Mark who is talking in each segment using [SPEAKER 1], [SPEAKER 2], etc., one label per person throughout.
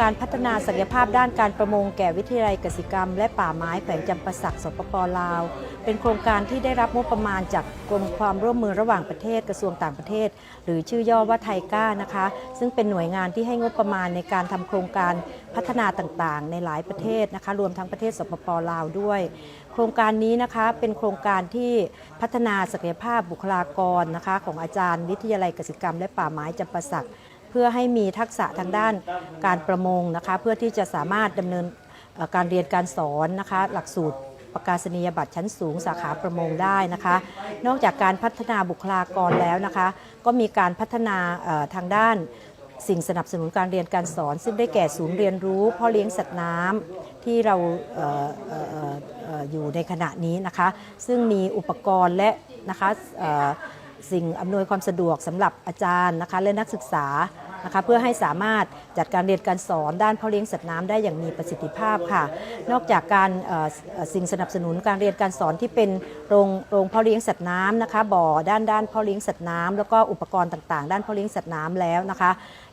[SPEAKER 1] การพัฒนาศักยภาพด้านการประมงแก่วิทยาลัยเกษตรกรรม และป่าไม้แขวงจำปาสักสปปลาว เป็นโครงการที่ได้รับงบประมาณจากกรมความร่วมมือระหว่างประเทศกระทรวงต่างประเทศ หรือชื่อย่อว่าไทก้านะคะ ซึ่งเป็นหน่วยงานที่ให้งบประมาณในการทำโครงการพัฒนาต่างๆ ในหลายประเทศนะคะ รวมทั้งประเทศสปปลาวด้วย โครงการนี้นะคะเป็นโครงการที่พัฒนาศักยภาพบุคลากรนะคะ ของอาจารย์ วิทยาลัยเกษตรกรรม และป่าไม้จำปาสัก เพื่อให้มีทักษะทางด้านการประมงนะคะ เพื่อที่จะสามารถดำเนินการเรียนการสอนนะคะ หลักสูตรประกาศนียบัตรชั้นสูงสาขาประมงได้นะคะ นอกจากการพัฒนาบุคลากรแล้วนะคะ ก็มีการพัฒนาทางด้านสิ่งสนับสนุนการเรียนการสอน ซึ่งได้แก่ศูนย์เรียนรู้พ่อเลี้ยงสัตว์น้ำที่เราเออเออเอออยู่ในขณะนี้นะคะ ซึ่งมีอุปกรณ์และนะคะ สิ่งอำนวยความสะดวกสำหรับอาจารย์นะคะและนักศึกษานะคะเพื่อให้สามารถจัดการเรียนการสอนด้านพ่อเลี้ยงสัตว์น้ำได้อย่างมีประสิทธิภาพค่ะ นอกจากการสิ่งสนับสนุนการเรียนการสอนที่เป็นโรงโรงพ่อเลี้ยงสัตว์น้ำนะคะบ่อด้านด้านพ่อเลี้ยงสัตว์น้ำแล้วก็อุปกรณ์ต่างๆ ด้านพ่อเลี้ยงสัตว์น้ำแล้วนะคะ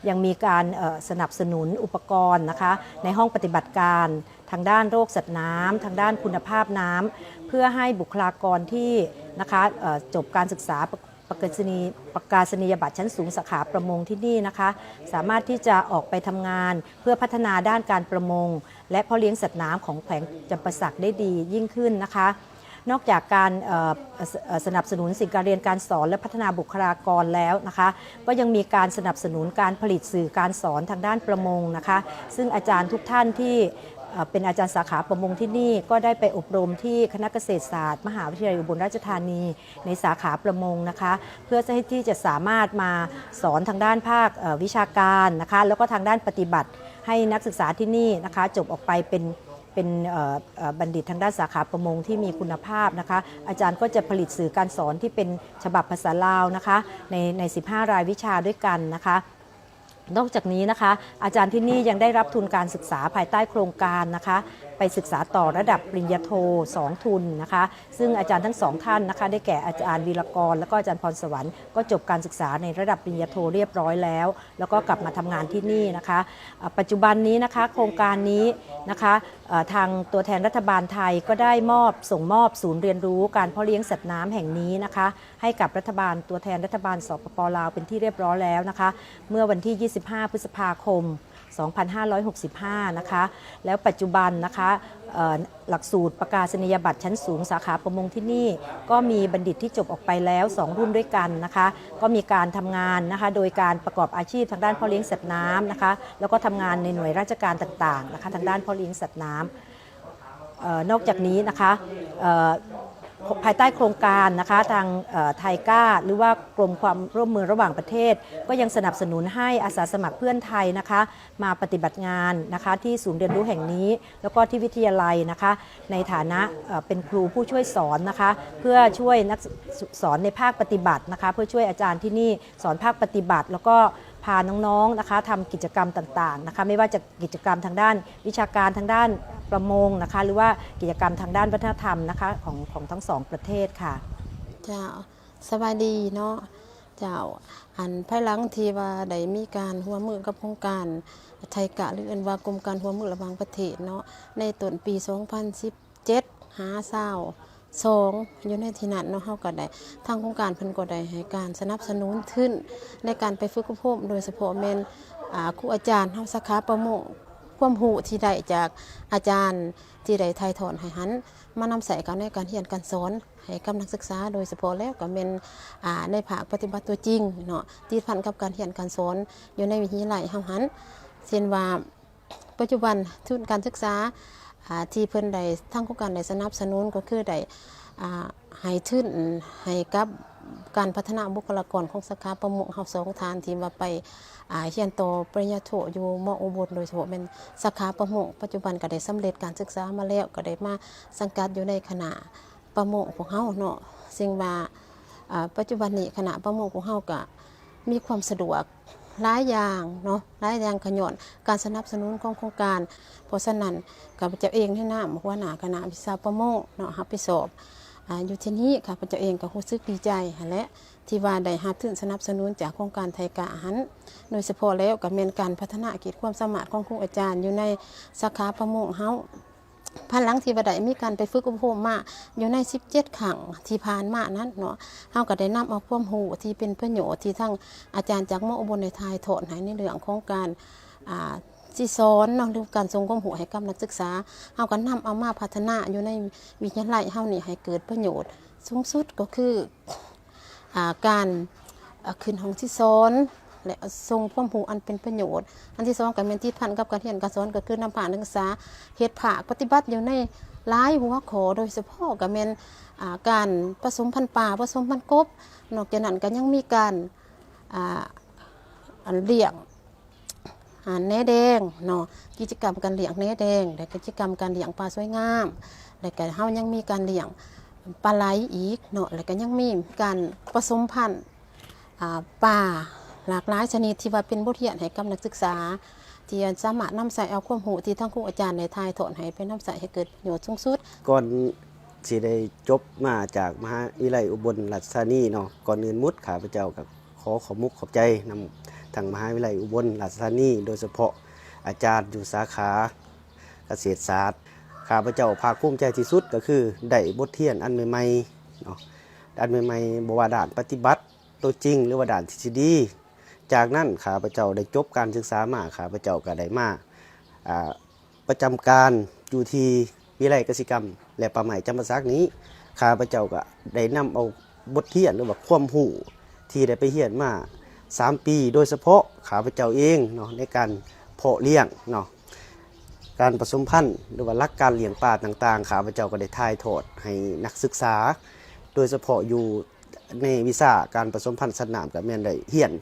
[SPEAKER 1] ยังมีการสนับสนุนอุปกรณ์นะคะในห้องปฏิบัติการทางด้านโรคสัตว์น้ำทางด้านคุณภาพน้ำเพื่อให้บุคลากรที่นะคะจบการศึกษาประ กาศนียประกาศนียบัตรชั้นสูงสาขาประมงที่นี่นะคะ สามารถที่จะออกไปทำงานเพื่อพัฒนาด้านการประมง และเพาะเลี้ยงสัตว์น้ำของแขวงจำปาสักได้ดียิ่งขึ้นนะคะ นอกจากการสนับสนุนสิ่งการเรียนการสอนและพัฒนาบุคลากรแล้วนะคะ ก็ยังมีการสนับสนุนการผลิตสื่อการสอนทางด้านประมงนะคะ ซึ่งอาจารย์ทุกท่านที่ เป็นอาจารย์สาขาประมงที่นี่ก็ได้ไปอบรมที่คณะเกษตรศาสตร์ มหาวิทยาลัยอุบลราชธานี ในสาขาประมงนะคะ เพื่อให้ที่จะสามารถมาสอนทางด้านภาควิชาการนะคะแล้วก็ทางด้านปฏิบัติให้นักศึกษาที่นี่นะคะ จบออกไปเป็นเป็นบัณฑิตทางด้านสาขาประมงที่มีคุณภาพนะคะ อาจารย์ก็จะผลิตสื่อการสอนที่เป็นฉบับภาษาลาวนะคะ ในใน 15 รายวิชาด้วยกันนะคะ นอกจากนี้นะคะ อาจารย์ที่นี่ยังได้รับทุนการศึกษาภายใต้โครงการนะคะ ไปศึกษาต่อระดับปริญญาโท 2 ทุนนะคะ ซึ่งอาจารย์ทั้งสองท่านนะคะ ได้แก่อาจารย์วีรกร และก็อาจารย์พรสวรรค์ก็จบการศึกษาในระดับปริญญาโทเรียบร้อยแล้ว แล้วก็กลับมาทำงานที่นี่นะคะปัจจุบันนี้นะคะ โครงการนี้นะคะทางตัวแทนรัฐบาลไทยก็ได้มอบส่งมอบศูนย์เรียนรู้การเพาะเลี้ยงสัตว์น้ำแห่งนี้นะคะ ให้กับรัฐบาลตัวแทนรัฐบาลสปปลาวเป็นที่เรียบร้อยแล้วนะคะ เมื่อวันที่ 25 พฤษภาคม 2565 นะคะ แล้วปัจจุบันนะคะหลักสูตรประกาศนียบัตรชั้นสูงสาขาประมงที่นี่ ก็มีบัณฑิตที่จบออกไปแล้ว 2 รุ่นด้วยกันนะคะ ก็มีการทำงานนะคะ โดยการประกอบอาชีพทางด้านพ่อเลี้ยงสัตว์น้ำนะคะ แล้วก็ทำงานในหน่วยราชการต่างๆนะคะทางด้านพ่อเลี้ยงสัตว์น้ำเอ่อนอกจากนี้นะคะ ภายใต้โครงการนะคะทางไทยก้าหรือว่ากรมความร่วมมือระหว่างประเทศ ก็ยังสนับสนุนให้อาสาสมัครเพื่อนไทยนะคะมาปฏิบัติงานนะคะที่ศูนย์เรียนรู้แห่งนี้ แล้วก็ที่วิทยาลัยนะคะในฐานะเอ่อเป็นครูผู้ช่วยสอนนะคะเพื่อช่วยนักสอนในภาคปฏิบัตินะคะเพื่อช่วยอาจารย์ที่นี่สอนภาคปฏิบัติ แล้วก็พาน้องๆนะคะทำกิจกรรมต่างๆนะคะไม่ว่าจะกิจกรรมทางด้านวิชาการทางด้าน ประมงนะคะ หรือว่ากิจกรรมทางด้านวัฒนธรรมนะคะของของทั้งสองประเทศค่ะ
[SPEAKER 2] เจ้าสบายดีเนาะเจ้าอันภายหลังที่ว่าได้มีการหัวมือกับโครงการไทยกะหรืออันว่ากรมการหัวมือระหว่างประเทศเนาะในต้นปี 2017หาเศร้าสองอยู่ในที่นั้นเนาะเฮาก็ได้ทางโครงการเพิ่นก็ได้ให้การสนับสนุนขึ้นในการไปฝึกอบรมโดยเฉพาะแม่นอ่าครูอาจารย์เฮาสาขาประมง ความรู้ที่ได้จากอาจารย์ที่ได้ถ่ายทอดให้หัน มานำใส่กันในการเรียนการสอนให้กับนักศึกษาโดยเฉพาะแล้วก็เป็นอ่าในภาคปฏิบัติตัวจริงเนาะที่พันกับการเรียนการสอนอยู่ในวิทยาลัยเฮาหันเช่นว่าปัจจุบันทุนการศึกษาอ่าที่เพิ่นได้ทั้งโครงการได้สนับสนุนก็คือได้อ่าให้ทุนให้กับ การพัฒนาบุคลากรของสาขาประมงเฮาสองทานที่ว่าไปอาเรียนต่อปริญญาโทอยู่มอุบลโดยเฉพาะเป็นสาขาประมงปัจจุบันก็ได้สำเร็จการศึกษามาแล้วก็ได้มาสังกัดอยู่ในคณะประมงของเฮาเนาะซึ่งว่าปัจจุบันนี้คณะประมงของเฮาก็มีความสะดวกหลายอย่างเนาะหลายอย่างขย่อนการสนับสนุนของโครงการเพราะฉะนั้นกับเจ้าเองที่หน้าบอกว่าหนาคณะวิชาประมงเนาะรับไปสอบ อยู่ที่นี้ค่ะพระเจ้าเองก็รู้สึกดีใจและที่ว่าได้รับทุนสนับสนุนจากโครงการไทยกะหันโดยเฉพาะแล้วก็เป็นการพัฒนากิจความสามารถของครูอาจารย์ อยู่ในสาขาประมงเฮาภายหลังที่บไดมีการไปฝึกอบรมมาอยู่ใน 17ขังที่ผ่านมานั้นเนาะเฮาก็ได้นำเอาความรู้ที่เป็นประโยชน์ที่ทั้งอาจารย์จากมออุบลในทายถอนให้ในเรื่องของการ ที่สอนเนาะหรือการทรงความรู้ให้กับนักศึกษาเฮาก็นำเอามาพัฒนาอยู่ในวิทยาลัยเฮานี่ให้เกิดประโยชน์ สูงสุดก็คืออาการาขึ้นห้องที่สอนและทรงความรู้อันเป็นประโยชน์ อันที่สองก็เป็นที่พันกับการเรียนการสอนก็คือนำผ่านนักศึกษาเฮ็ดผาปฏิบัติอยู่ในหลายหัวข้อโดยเฉพาะก็เป็นอ่าการผสมพันธุ์ป่าผสมพันธุ์กบ นอกจากนั้นก็ยังมีการอ่าเลี้ยง หารแหน่แดงเนาะกิจกรรมการเลี้ยงแหน่แดงและกิจกรรมการเลี้ยงปลาสวยงามและก็เฮายังมีการเลี้ยงปลาไหลอีกเนาะแล้วก็ยังมีการผสมพันธุ์ปลาหลากหลายชนิดที่ว่าเป็นบทเรียนให้กับนักศึกษาที่สามารถนำใส่เอาความรู้ที่ทั้งครูอาจารย์ในทายถอนให้ไปนำใส่ให้เกิดประโยชน์สูงสุด
[SPEAKER 3] ก่อนสิได้จบมาจากมหาวิทยาลัยอุบลราชธานีเนาะก่อนอื่นมุดข้าพเจ้ากับขอขอมุกขอบใจนำ ทางมหาวิทยาลัยอุบลราชธานี โดยเฉพาะอาจารย์อยู่สาขาเกษตรศาสตร์ข้าพเจ้าภาคภูมิใจที่สุดก็คือได้บทเรียนอันใหม่ๆเนาะอันใหม่ๆบวาด่านปฏิบัติตัวจริง หรือว่าด่านทฤษฎีจากนั้นข้าพเจ้าได้จบการศึกษามาข้าพเจ้าก็ได้มาประจำการอยู่ที่วิทยาลัยกสิกรรม และป่าไม้จำปาสักนี้ข้าพเจ้าก็ได้นำเอาบทเรียนหรือว่าความรู้ที่ได้ไปเรียนมา 3 ปี โดยเฉพาะขาพเจ้าเองเนาะในการเพาะเลี้ยงเนาะการผสมพันธุ์หรือว่าลักการเลี้ยงปลาต่างๆ ขาพเจ้าก็ได้ถ่ายทอดให้นักศึกษา โดยเฉพาะอยู่ในวิชาการผสมพันธุ์สัตว์น้ำกับแม่นได้เรียน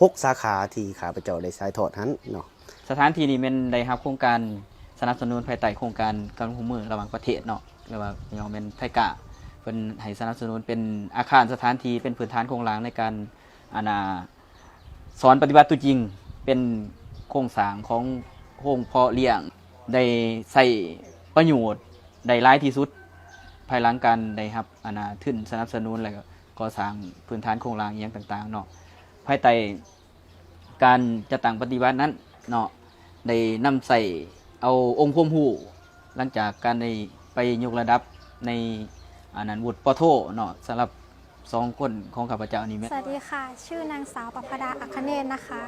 [SPEAKER 3] หกสาขาที่ขาพเจ้าได้ถ่ายทอดนั้นเนาะ
[SPEAKER 4] สถานที่นี้เป็นได้รับโครงการสนับสนุนภายใต้โครงการการร่วมมือระหว่างประเทศเนาะเรียกว่าเรียกว่าเป็นไทกะเป็นให้สนับสนุนเป็นอาคารสถานที่เป็นพื้นฐานโครงหลังในการอานา สอนปฏิบัติตัวจริงเป็นโครงสร้างของโฮงเพาะเลี้ยงได้ใส่ประโยชน์ได้ร้ายที่สุด ภายหลังการได้รับอนาทุนสนับสนุนแล้วก็ก่อสร้างพื้นฐานโครงหลังอย่างต่างๆเนาะภายใต้การจะต่างปฏิบัตินั้นเนาะได้นำใส่เอาองค์ความรู้หลังจากการได้ไปยกระดับในอันนั้นวุฒิปโทเนาะสำหรับ สองคนของข้าพเจ้านี่แม่
[SPEAKER 5] สวัสดีค่ะ ชื่อนางสาวประภดาอัคเนศนะคะ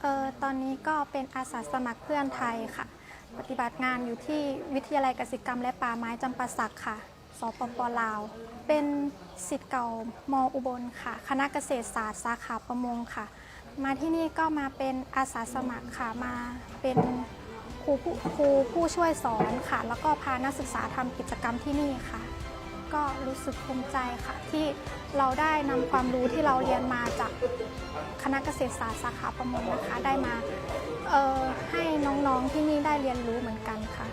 [SPEAKER 5] เอ่อตอนนี้ก็เป็นอาสาสมัครเพื่อนไทยค่ะ ปฏิบัติงานอยู่ที่วิทยาลัยเกษตรกรรมและป่าไม้จำปาสักค่ะสปปลาว เป็นสิทธิ์เก่ามอุบลค่ะ คณะเกษตรศาสตร์สาขาประมงค่ะ มาที่นี่ก็มาเป็นอาสาสมัครค่ะมาเป็นครูผู้ครูผู้ช่วยสอนค่ะ แล้วก็พานักศึกษาทำกิจกรรมที่นี่ค่ะ ก็รู้สึกภูมิใจค่ะ ที่เราได้นำความรู้ที่เราเรียนมาจากคณะเกษตรศาสตร์สาขาประมงนะคะ ได้มาออให้น้องๆที่นี่ได้เรียนรู้เหมือนกันค่ะ